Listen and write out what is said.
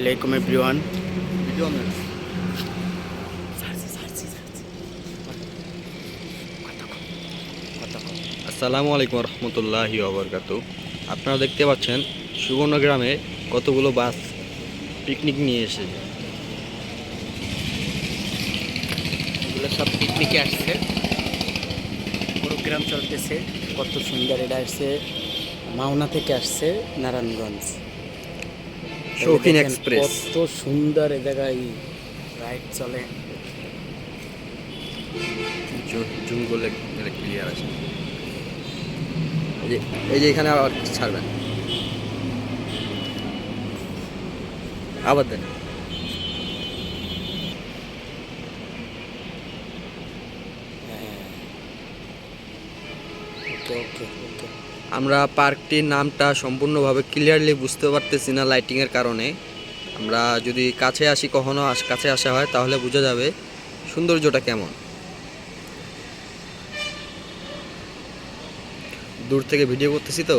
আলাইকুম এভরিওয়ান। আসসালামু আলাইকুম রহমতুল্লাহি ওবরকাতু আপনারা দেখতে পাচ্ছেন সুবর্ণ গ্রামে কতগুলো বাস পিকনিক নিয়ে এসেছে। এগুলো সব পিকনিকে আসছে। প্রোগ্রাম চলতেছে। কত সুন্দর এটা আসছে। মাওনা থেকে আসছে নারায়ণগঞ্জ। শৌখিন এক্সপ্রেস। কত সুন্দর এ জায়গায় রাইড চলে। করলে ক্লিয়ার আছে। এই যে এই যে এখানে আবার ছাড়বেন। আবার দেন। ওকে ওকে ওকে। আমরা পার্কটির নামটা সম্পূর্ণভাবে ক্লিয়ারলি বুঝতে পারতেছি না লাইটিংয়ের কারণে। আমরা যদি কাছে আসি, কখনো কাছে আসা হয়, তাহলে বোঝা যাবে সৌন্দর্যটা কেমন। দূর থেকে ভিডিও করতেছি তো?